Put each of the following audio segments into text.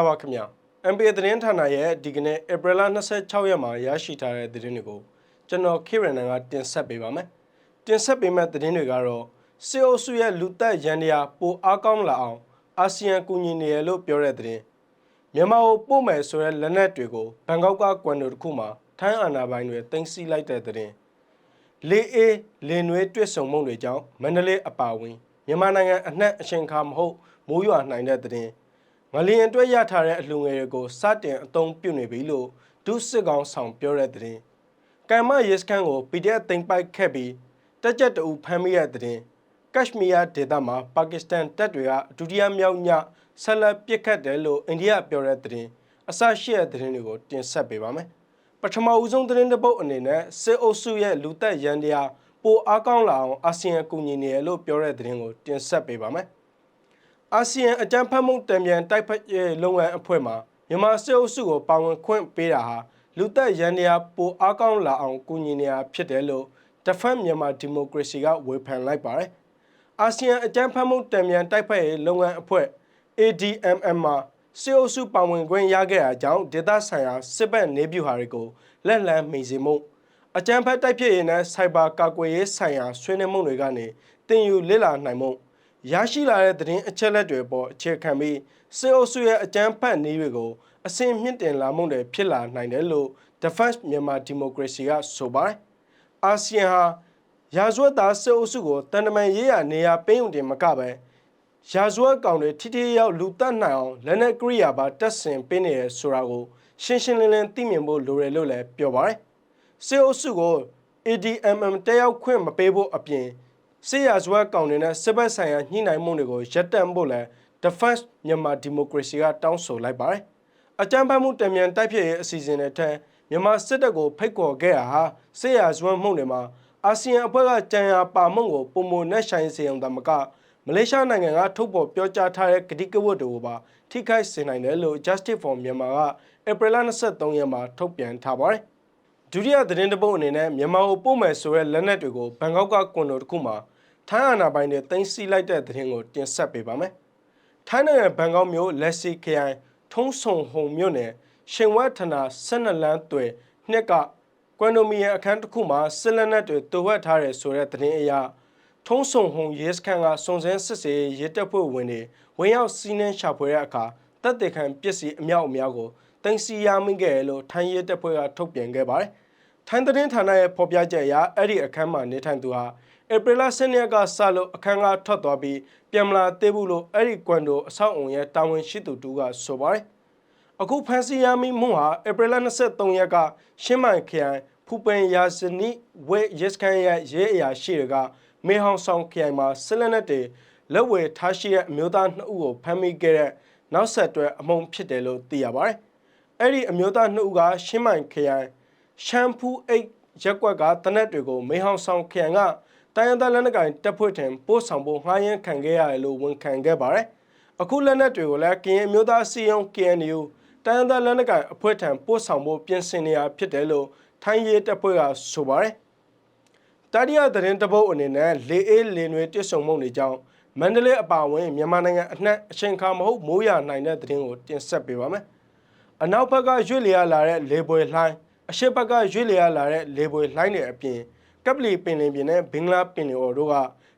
မင်္ဂလာပါခင်ဗျာ MPA သတင်းဌာနရဲ့ဒီကနေ့ဧပြီလ26ရက်မှာရရှိထားတဲ့သတင်းတွေကိုကျွန်တော်ခေရန်နန်ကတင်ဆက်ပေးပါမယ်တင်ဆက်ပေးမယ့်သတင်းတွေကတော့စေအိုစုရဲ့လူသက်ရန်တရားပိုအားကောင်းလာအောင်အာဆီယံကူညီနေရလို့ပြောတဲ့သတင်းမြန်မာကိုပို့မယ်ဆိုတဲ့လက်နက်တွေကိုဘန်ကောက်ကကွန်ဒိုတစ်ခုမှာထိုင်းအာဏာပိုင်တွေတင်စီလိုက်တဲ့သတင်းလေအေးလေနွေးတွစ်ဆုံမှုတွေကြောင့်မန္တလေးအပါအဝင်မြန်မာနိုင်ငံအနှံ့အချိန်ခါမဟုတ်မိုးရွာနိုင်တဲ့သတင်း ငလျင်အတွက်ရထားတဲ့အလှူငွေတွေကိုစတင်အသုံးပြုနေပြီလို့ဒုစစ်ကောင်ဆောင်ပြောတဲ့သတင်းကမ်မယေစခန်ကို PDF တင်ပိုက်ခဲ့ပြီးတက်ကြက်တူဖမ်းမိတဲ့သတင်းကက်ရှမီးယားဒေသမှာပါကစ္စတန်တပ်တွေကဒုတိယမြောက်ညဆက်လက်ပစ်ခတ်တယ်လို့အိန္ဒိယပြောတဲ့သတင်းအစရှိတဲ့သတင်းတွေကိုတင်ဆက်ပေးပါမယ်ပထမဦးဆုံးသတင်းတစ်ပုဒ်အနေနဲ့စစ်အုပ်စုရဲ့လူသက်ရန်တရားပိုအားကောင်းလာအောင်အာဆီယံကူညီနေရလို့ပြောတဲ့သတင်းကိုတင်ဆက်ပေးပါမယ် အာဆီယံအကြံဖတ်မှုတံပြန်တိုက်ဖက်ရေးလုပ်ငန်းအဖွဲ့မှာမြန်မာစစ်အုပ်စုကိုပါဝင်ခွင့်ပေးတာဟာလူသက်ရန်တရားပိုအားကောင်းလာအောင်ကူညီနေတာဖြစ်တယ်လို့ Defend Myanmar Democracy ကဝေဖန်လိုက်ပါတယ်အာဆီယံအကြံဖတ်မှုတံပြန်တိုက်ဖက်ရေးလုပ်ငန်းအဖွဲ့ ADMM မှာစစ်အုပ်စုပါဝင်ခွင့်ရခဲ့တာကြောင့်ဒေသဆိုင်ရာစစ်ဘက်နေပြူဟာတွေကိုလက်လန်းမိစေမှုအကြံဖက်တိုက်ဖြစ်ရေးနဲ့စိုက်ဘာကာကွယ်ရေးဆိုင်ရာဆွေးနွေးမှုတွေကနေတင်ယူလေ့လာနိုင်မှု ရရှိလာတဲ့သတင်းအချက်လက်တွေပေါ်အခြေခံပြီးစစ်အုပ်စုရဲ့အကြမ်းဖက်နည်းတွေကိုအစဉ်မြင့်တင်လာမှုတွေဖြစ်လာနိုင်တယ်လို့ Defense Myanmar Democracy ကဆိုပါတယ်။အာဆီယံဟာရာဇဝတ်သားစစ်အုပ်စုကိုတန်တမန်ရေးရနေရာပေးုံတင်မကပဲရာဇဝတ်ကောင်တွေထိထိရောက်လူတက်နိုင်အောင်လက်နက်ကရိယာပါတက်ဆင်ပေးနေရဆိုတာကိုရှင်းရှင်းလင်းလင်းသိမြင်ဖို့လိုတယ်လို့လည်းပြောပါတယ်။စစ်အုပ်စုကို ADMM တက်ရောက်ခွင့်မပေးဖို့အပြင် စစ်ရာဇဝတ်ကောင်တွေနဲ့စစ်ဘက်ဆိုင်ရာညှိနှိုင်းမှုတွေကိုရပ်တန့်ဖို့လည်း Defense မြန်မာ Democracy ကတောင်းဆိုလိုက်ပါတယ်။အကြမ်းဖက်မှုတံမြန်တိုက်ဖြစ်ရေးအစီအစဉ်တွေထက်မြန်မာစစ်တပ်ကိုဖိတ်ခေါ်ခဲ့တာဟာစစ်ရာဇဝတ်မှုတွေမှာအာဆီယံအဖွဲ့ကကြံရပါမှုကိုပုံမနဲ့ဆိုင်စေအောင်တမကမလေးရှားနိုင်ငံကထုတ်ပေါ်ပြောကြားထားတဲ့ဂတိကဝတ်တွေကိုပါထိခိုက်စေနိုင်တယ်လို့ Justice for Myanmar ကဧပြီလ23ရက်မှာထုတ်ပြန်ထားပါတယ်။ ဒုတိယသတင်းတစ်ပုဒ်အနေနဲ့မြန်မာကိုပို့မယ်ဆိုတဲ့လက်နက်တွေကိုဘန်ကောက်ကကွန်ဒိုတစ်ခုမှာထိုင်းအာဏာပိုင်တွေတင်စီလိုက်တဲ့သတင်းကိုတင်ဆက်ပေးပါမယ်။ထိုင်းနိုင်ငံဘန်ကောက်မြို့လက်စီခရိုင်ထုံးဆုံဟုံမြို့နယ်ရှင်ဝတ်ထနာ12လမ်းတွင်နှစ်ကကွန်ဒိုမီယံအခန်းတစ်ခုမှာစစ်လက်နက်တွေတူဝက်ထားတယ်ဆိုတဲ့သတင်းအရထုံးဆုံဟုံရဲစခန်းကစုံစမ်းစစ်ဆေးရဲတပ်ဖွဲ့ဝင်တွေဝင်ရောက်စီးနှင်းရှာဖွေတဲ့အခါတပ်တေခံပစ္စည်းအမြောက်အများကို တင်စီရမိခဲ့တယ်လို့ထိုင်းရဲတပ်ဖွဲ့ကထုတ်ပြန်ခဲ့ပါတယ်။ထိုင်းသတင်းဌာနရဲ့ဖော်ပြချက်အရအဲ့ဒီအခန်းမှာနေထိုင်သူဟာဧပြီလ10ရက်ကစလို့အခန်းကထွက်သွားပြီးပြန်မလာသေးဘူးလို့အဲ့ဒီကွန်ဒိုအဆောက်အုံရဲ့တာဝန်ရှိသူတူကဆိုပါတယ်။အခုဖန်စီယာမီမွန်ဟာဧပြီလ23ရက်ကရှင်းမိုင်ခရိုင်ဖူပင်ယာစနီဝဲရက်စကန်ရဲ့ရဲအရာရှိတွေကမေဟောင်ဆောင်ခရိုင်မှာဆလနက်တွေလက်ဝဲထားရှိတဲ့အမျိုးသားနှစ်ဦးကိုဖမ်းမိခဲ့တဲ့နောက်ဆက်တွဲအမုံဖြစ်တယ်လို့သိရပါတယ်။ အဲ့ဒီအမျိုးသားနှစ်ဦးကရှင်းမိုင်ခရိုင်ရှမ်ဖူအိတ်ရက်ကွက်ကတနက်တွေကိုမေဟောင်ဆောင်ခရိုင်ကတိုင်းရင်းသားလက်နက်ကိုင်တပ်ဖွဲ့ထံပို့ဆောင်ဖို့ငှားရမ်းခံခဲ့ရတယ်လို့ဝန်ခံခဲ့ပါတယ်။အခုလက်နက်တွေကိုလည်းကရင်အမျိုးသားစီယုံ KNU တိုင်းရင်းသားလက်နက်ကိုင်အဖွဲ့ထံပို့ဆောင်ဖို့ပြင်ဆင်နေရဖြစ်တယ်လို့ထိုင်းရဲတပ်ဖွဲ့ကဆိုပါတယ်။တတိယသတင်းတပုတ်အနေနဲ့လေအေးလေနွေတစ်ဆုံမှုတွေကြောင့်မန္တလေးအပါအဝင်မြန်မာနိုင်ငံအနှံ့အချိန်ခါမဟုတ်မိုးရနိုင်တဲ့သတင်းကိုတင်ဆက်ပေးပါမယ်။ အနောက်ဘက်ကရွေ့လျာလာတဲ့လေပွေလှိုင်းအရှေ့ဘက်ကရွေ့လျာလာတဲ့လေပွေလှိုင်းတွေအပြင်ကပလီပင်လင်ပြင်နဲ့ဘင်္ဂလားပင်လင်အော်တို့က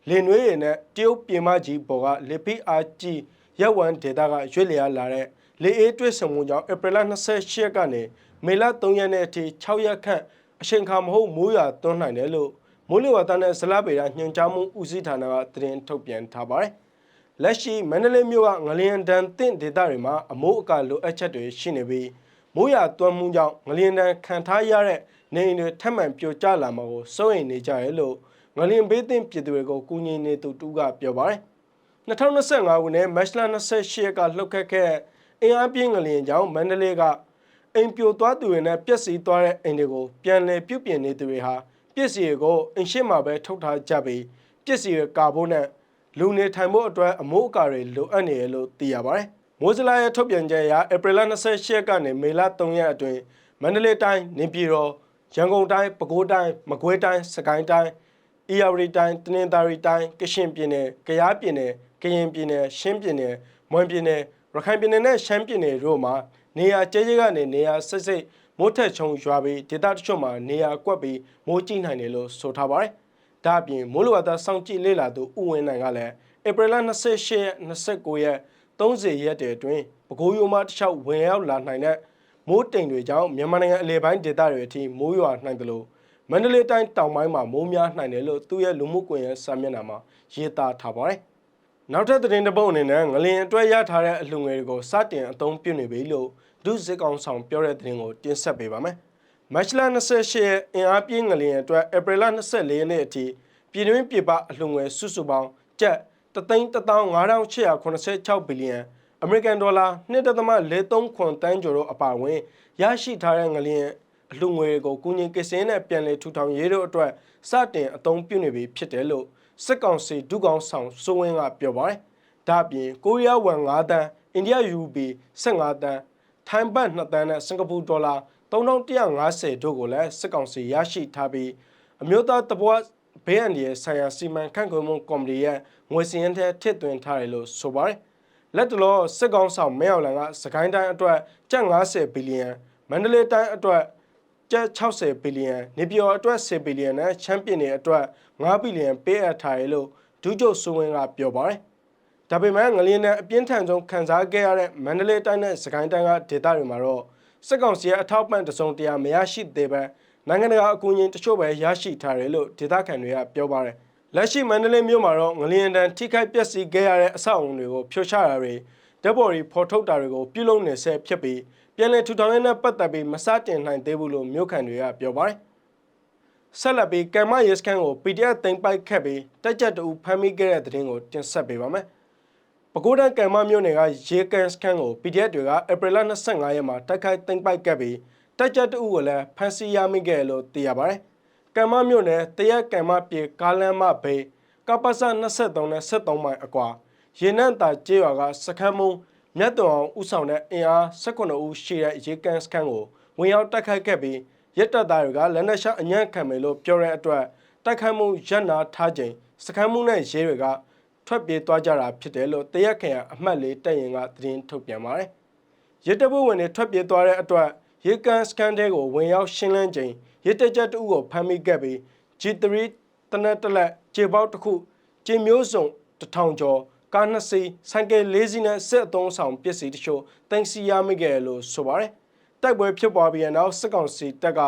လေနွေးရည်နဲ့တရုတ်ပြည်မကြီးပေါ်ကလေဖိအားကြီးရက်ဝမ်ဒေတာကရွေ့လျာလာတဲ့လေအေးတွစ်ဆုံမှုကြောင့်ဧပြီလ28ရက်ကနေမေလ3ရက်နေ့အထိ6ရက်ခန့်အချိန်ခါမဟုတ်မိုးရွာသွန်းနိုင်တယ်လို့မိုးလေဝသနဲ့ဇလပေတာညွှန်ကြားမှုဦးစီးဌာနကသတင်းထုတ်ပြန်ထားပါတယ်။ လက်ရှိမန္တလေးမြို့ကငလျင်တန်တင့်ဒေသတွေမှာအမိုးအကာလိုအပ်ချက်တွေရှိနေပြီးမိုးရွာသွန်းမှုကြောင့်ငလျင်တန်ခံထားရတဲ့နေအိမ်တွေထပ်မံပြိုကျလာမှာကိုစိုးရိမ်နေကြရလို့ငလျင်ဘေးသင့်ပြည်သူတွေကိုကူညီနေသူတူကပြောပါတယ်။2025ခုနှစ်မတ်လ28ရက်ကလှုပ်ခတ်ခဲ့အင်အားပြင်းငလျင်ကြောင့်မန္တလေးကအိမ်ပြိုသွားသူတွေနဲ့ပျက်စီးသွားတဲ့အိမ်တွေကိုပြန်လည်ပြုပြင်နေသူတွေဟာပစ္စည်းတွေကိုအိမ်ရှိမှာပဲထုတ်ထားကြပြီးပစ္စည်းတွေကာဖို့နဲ့ လူနေထိုင်ဖို့အတွက်အမိုးအကာတွေလိုအပ်နေရလို့သိရပါတယ်။မိုးစလာရဲ့ထုတ်ပြန်ချက်အရဧပြီလ28ရက်ကနေမေလ3ရက်အတွင်းမန္တလေးတိုင်းနေပြည်တော်ရန်ကုန်တိုင်းပဲခူးတိုင်းမကွေးတိုင်းစကိုင်းတိုင်းအေရဝတီတိုင်းတနင်္သာရီတိုင်းကရှင်ပြည်နယ်ကယားပြည်နယ်ကရင်ပြည်နယ်ရှမ်းပြည်နယ်မွန်ပြည်နယ်ရခိုင်ပြည်နယ်နဲ့ရှမ်းပြည်နယ်တို့မှာနေရာကျဲကျဲကနေနေရာစိတ်စိတ်မိုးထက်ချုံရွာပြီးဒေသတချို့မှာနေရာကွက်ပြီးမိုးကြီးနိုင်တယ်လို့ဆိုထားပါတယ်။ ဒါအပြင်မိုးလေဝသစောင့်ကြည့်လေ့လာသူဥဝင်းနိုင်ကလည်းဧပြီလ28ရက်29ရက်30ရက်တည်းအတွင်းပဲခူးရိုးမတစ်လျှောက်ဝင်ရောက်လာနိုင်တဲ့မိုးတိမ်တွေကြောင့်မြန်မာနိုင်ငံအလဲပိုင်းဒေသတွေအထိမိုးရွာနိုင်တယ်လို့မန္တလေးတိုင်းတောင်ပိုင်းမှာမိုးများနိုင်တယ်လို့သူ့ရဲ့လူမှုကွန်ရက်စာမျက်နှာမှာရေးသားထားပါတယ်။နောက်ထပ်သတင်းတစ်ပုဒ်အနေနဲ့ငလင်အတွက်ရထားတဲ့အလှူငွေတွေကိုစတင်အသုံးပြုနေပြီလို့ဒုစစ်ကောင်ဆောင်ပြောတဲ့သတင်းကိုတင်ဆက်ပေးပါမယ်။ မတ်လ28ရက်အင်အားပြင်းငလင်အတွက်ဧပြီလ24ရက်နေ့အထိပြည်တွင်းပြည်ပအလှူငွေစုစုပေါင်းကျပ်3,5886ဘီလီယံအမေရိကန်ဒေါ်လာ1.43ခွန်တန်းကျော်တို့အပါအဝင်ရရှိထားတဲ့ငလျင်အလှငွေတွေကိုကုငင်ကစင်းနဲ့ပြန်လည်ထူထောင်ရေးတို့အတွက်စတင်အသုံးပြုနေပြီဖြစ်တယ်လို့စစ်ကောင်စီဒုကောင်ဆောင်စိုးဝင်းကပြောပါတယ်။ဒါ့အပြင်ကိုရီးယားဝမ်9တန်း၊အိန္ဒိယယူဘီ15တန်း၊ထိုင်းဘတ်2တန်းနဲ့စင်ကာပူဒေါ်လာ 3150တို့ကိုလည်းစစ်ကောင်စီရရှိထားပြီးအမျိုးသားတဘောဘေးအန္တရာယ်ဆိုင်ရာစီမံခန့်ခွဲမှုကော်မတီရဲ့ငွေစည်းရင်းထဲထည့်သွင်းထားတယ်လို့ဆိုပါတယ်။လက်တလောစစ်ကောင်ဆောင်မဲအောင်လန်ကစကိုင်းတိုင်းအတွက်ကျပ်90ဘီလီယံမန္တလေးတိုင်းအတွက်ကျပ်60ဘီလီယံနေပြည်တော်အတွက်10ဘီလီယံနဲ့ချမ်းပြည်နယ်အတွက်9ဘီလီယံပေးအပ်ထားတယ်လို့ဒုချုပ်စိုးဝင်းကပြောပါတယ်။ဒါပေမဲ့ငလျင်နဲ့အပြင်းထန်ဆုံးခံစားခဲ့ရတဲ့မန္တလေးတိုင်းနဲ့စကိုင်းတိုင်းကဒေသတွေမှာတော့ စစ်ကောင်စီရဲ့အထောက်ပံ့တစုံတရာမရရှိသေးပဲနိုင်ငံတကာအကူအညီတချို့ပဲရရှိထားတယ်လို့ဒေသခံတွေကပြောပါတယ်။လက်ရှိမန္တလေးမြို့မှာတော့ငလျင်တန်ထိခိုက်ပျက်စီးခဲ့ရတဲ့အဆောက်အုံတွေကိုဖျော်ချတာတွေဓာတ်ပေါ်တွေဖော်ထုတ်တာတွေကိုပြုလုပ်နေဆဲဖြစ်ပြီးပြည်내ထူထောင်ရေးနဲ့ပတ်သက်ပြီးမစတင်နိုင်သေးဘူးလို့မြို့ခံတွေကပြောပါတယ်။ဆက်လက်ပြီးကမ်မရဲစခန်းကို PDF တင်ပိုက်ခတ်ပြီးတက်ကြက်တူဖမ်းမိခဲ့တဲ့တဲ့တင်ကိုတင်ဆက်ပေးပါမယ်။ ပဲခူးတိုင်းကမ်မမြို့နယ်ကရေကန်စခန်းကို PDF တွေကဧပြီလ25ရက်မှာတိုက်ခိုက်တင်ပိုက်ကပ်ပြီးတက်ကြက်တူကိုလည်းဖမ်းဆီးရမိခဲ့လို့သိရပါတယ်။ကမ်မမြို့နယ်တရက်ကမ်မပြေကားလမ်းမဘေးကပ္ပစ23နဲ့73မိုင်အကွာရေနံ့တာကျေးရွာကစခန်းမုံမြတ်တော်အောင်ဥဆောင်တဲ့အင်အား18ဦးရှိတဲ့ရေကန်စခန်းကိုဝင်ရောက်တိုက်ခိုက်ခဲ့ပြီးရက်တပ်သားတွေကလက်နက်ရှအညံ့ခံမယ်လို့ပြောတဲ့အတွက်တိုက်ခိုက်မှုရပ်နာထားချိန်စခန်းမှုနဲ့ရဲတွေက ထွက်ပြေးသွားကြတာဖြစ်တယ်လို့တရက်ခရအမှတ်လေးတက်ရင်ကသတင်းထုတ်ပြန်ပါတယ်။ရဲတပ်ဖွဲ့ဝင်တွေထွက်ပြေးသွားတဲ့အတွက်ရေကန်စကန်တဲကိုဝင်ရောက်ရှင်းလင်းချိန်ရဲတပ်ချက်တအုပ်ကိုဖမ်းမိခဲ့ပြီး G3 တနက်တလက်ခြေပေါက်တစ်ခုခြေမျိုးစုံတထောင်ကျော်ကားနှစ်စီးဆိုင်ကယ်လေးစီးနဲ့စစ်အသုံးဆောင်ပစ္စည်းတချို့တင်စီရမိခဲ့လို့ဆိုပါတယ်။တိုက်ပွဲဖြစ်ပွားပြီးနောက်စစ်ကောင်စီတပ်က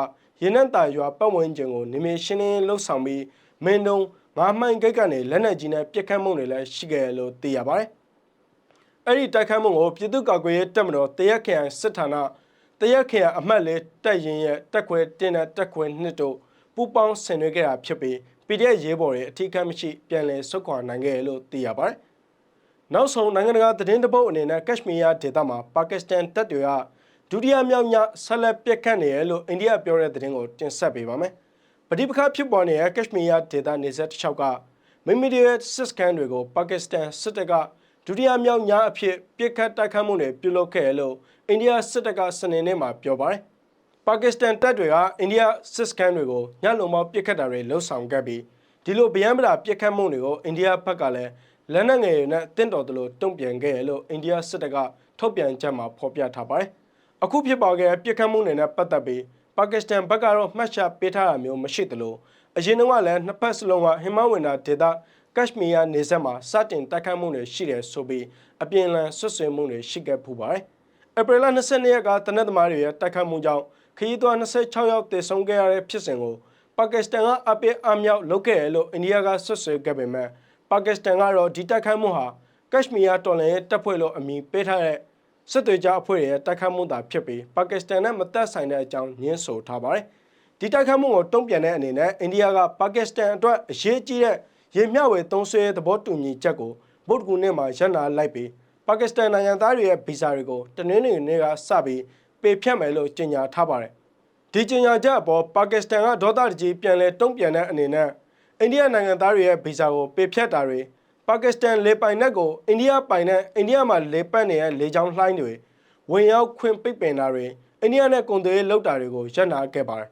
ရင်းနှံတာရွာပတ်ဝန်းကျင်ကိုနေမရှင်းလင်းလှုပ်ဆောင်ပြီးမင်းတုံ ငါးမှန်ဂိတ်ကနေလက်နက်ကြီးနဲ့ပြစ်ခတ်မှုတွေလည်းရှိခဲ့လို့သိရပါတယ်။အဲ့ဒီတိုက်ခတ်မှုကိုပြည်သူ့ကာကွယ်ရေးတပ်မတော်တရက်ခရိုင်စစ်ဌာနတရက်ခရိုင်အမှတ်လေးတပ်ရင်ရဲ့တက်ခွဲတင်းတဲ့တက်ခွဲနှစ်တို့ပူပေါင်းဆင်နွှဲခဲ့တာဖြစ်ပြီး PDF ရေးပေါ်တွေအထီးကမ်းမရှိပြန်လည်ဆုတ်ခွာနိုင်ခဲ့လို့သိရပါတယ်။နောက်ဆုံးနိုင်ငံတကာသတင်းတပုတ်အနေနဲ့ကက်ရှမီးယားဒေသမှာပါကစ္စတန်တပ်တွေကဒုတိယမြောက်ညဆက်လက်ပြက်ခတ်နေရလို့အိန္ဒိယပြောတဲ့သတင်းကိုတင်ဆက်ပေးပါမယ်။ ပဋိပက္ခဖြစ်ပေါ်နေတဲ့ကက်ရှမီးယားဒေသနေဆက်တစ်လျှောက်ကမိမိတို့ရဲ့စစ်စခန်းတွေကိုပါကစ္စတန်စစ်တပ်ကဒုတိယမြောက်ညအဖြစ်ပြစ်ခတ်တိုက်ခတ်မှုတွေပြုလုပ်ခဲ့လို့အိန္ဒိယစစ်တပ်ကစနေနေ့မှာပြောပါတယ်။ပါကစ္စတန်တပ်တွေကအိန္ဒိယစစ်စခန်းတွေကိုညလုံပေါင်းပြစ်ခတ်တာတွေလှုပ်ဆောင်ခဲ့ပြီးဒီလိုဗျမ်းပလာပြစ်ခတ်မှုတွေကိုအိန္ဒိယဘက်ကလည်းလက်နက်ငယ်တွေနဲ့တင့်တော်တယ်လို့တုံ့ပြန်ခဲ့ရလို့အိန္ဒိယစစ်တပ်ကထုတ်ပြန်ချက်မှာဖော်ပြထားပါတယ်။အခုဖြစ်ပေါ်ခဲ့ပြစ်ခတ်မှုတွေနဲ့ပတ်သက်ပြီး ပါကစ္စတန်ဘက်ကတော့မှတ်ချက်ပေးထားတာမျိုးမရှိသလိုအရင်တုန်းကလည်းနှစ်ဖက်စလုံးကဟိမဝန္တာဒေသကက်ရှမီးယားနေဆက်မှာစတင်တိုက်ခတ်မှုတွေရှိတယ်ဆိုပြီးအပြင်းလန်ဆွဆွေးမှုတွေရှိခဲ့ဖူးပါတယ်။ဧပြီလ22ရက်ကတနက်သမားတွေရဲ့တိုက်ခတ်မှုကြောင့်ခရီးသွား26ယောက်သေဆုံးခဲ့ရတဲ့ဖြစ်စဉ်ကိုပါကစ္စတန်ကအပိအမြောက်လုပ်ခဲ့ရလို့အိန္ဒိယကဆွဆွေးခဲ့ပေမဲ့ပါကစ္စတန်ကတော့ဒီတိုက်ခိုက်မှုဟာကက်ရှမီးယားတော်လှန်ရေးတပ်ဖွဲ့လို့အမည်ပေးထားတဲ့ စစ်သွေးကြအဖွဲ့ရဲ့တိုက်ခိုက်မှုသာဖြစ်ပြီးပါကစ္စတန်နဲ့မသက်ဆိုင်တဲ့အကြောင်းညင်းဆိုထားပါတယ်။ဒီတိုက်ခိုက်မှုကိုတုံ့ပြန်တဲ့အနေနဲ့အိန္ဒိယကပါကစ္စတန်အတွက်အရေးကြီးတဲ့ရေမျှဝေသုံးစွဲသဘောတူညီချက်ကိုဗုဒ္ဓဂူနေ့မှာရပ်နာလိုက်ပြီးပါကစ္စတန်နိုင်ငံသားတွေရဲ့ဗီဇာတွေကိုတနင်္လာနေ့ကစပြီးပေဖြတ်မယ်လို့ကြေညာထားပါတယ်။ဒီကြေညာချက်အပေါ်ပါကစ္စတန်ကဒေါသတကြီးပြန်လဲတုံ့ပြန်တဲ့အနေနဲ့အိန္ဒိယနိုင်ငံသားတွေရဲ့ဗီဇာကိုပေဖြတ်တာတွေ ပါကစ္စတန်လေပိုင်နက်ကိုအိန္ဒိယပိုင်နက်အိန္ဒိယမှာလေပတ်နေတဲ့လေကြောင်းလှိုင်းတွေဝင်ရောက်ခွင့်ပိတ်ပင်တာတွေအိန္ဒိယနဲ့ကုန်သွယ်ရေးလုပ်တာတွေကိုရပ်နာခဲ့ပါတယ်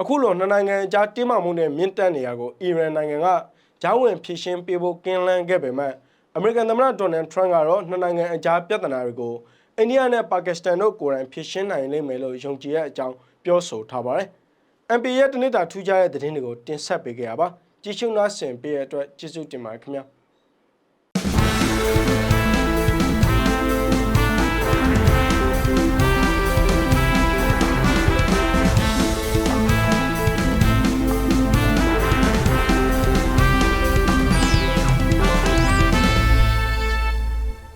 အခုလိုနှစ်နိုင်ငံအကြားတင်းမာမှုနဲ့မြင့်တက်နေရကိုအီရန်နိုင်ငံကဂျောင်းဝင်ဖြည့်ရှင်းပေးဖို့ကင်းလန်းခဲ့ပေမဲ့အမေရိကန်သမ္မတဒေါ်နယ်ထရန့်ကတော့နှစ်နိုင်ငံအကြားပြဿနာတွေကိုအိန္ဒိယနဲ့ပါကစ္စတန်တို့ကိုယ်တိုင်ဖြေရှင်းနိုင်လိမ့်မယ်လို့ယုံကြည်တဲ့အကြောင်းပြောဆိုထားပါတယ်။ MP ရဲ့တနစ်တာထူးခြားတဲ့သတင်းတွေကိုတင်ဆက်ပေးခဲ့ရပါကြည့်ရှုနားဆင်ပေးတဲ့အတွက်ကျေးဇူးတင်ပါတယ်ခင်ဗျာ။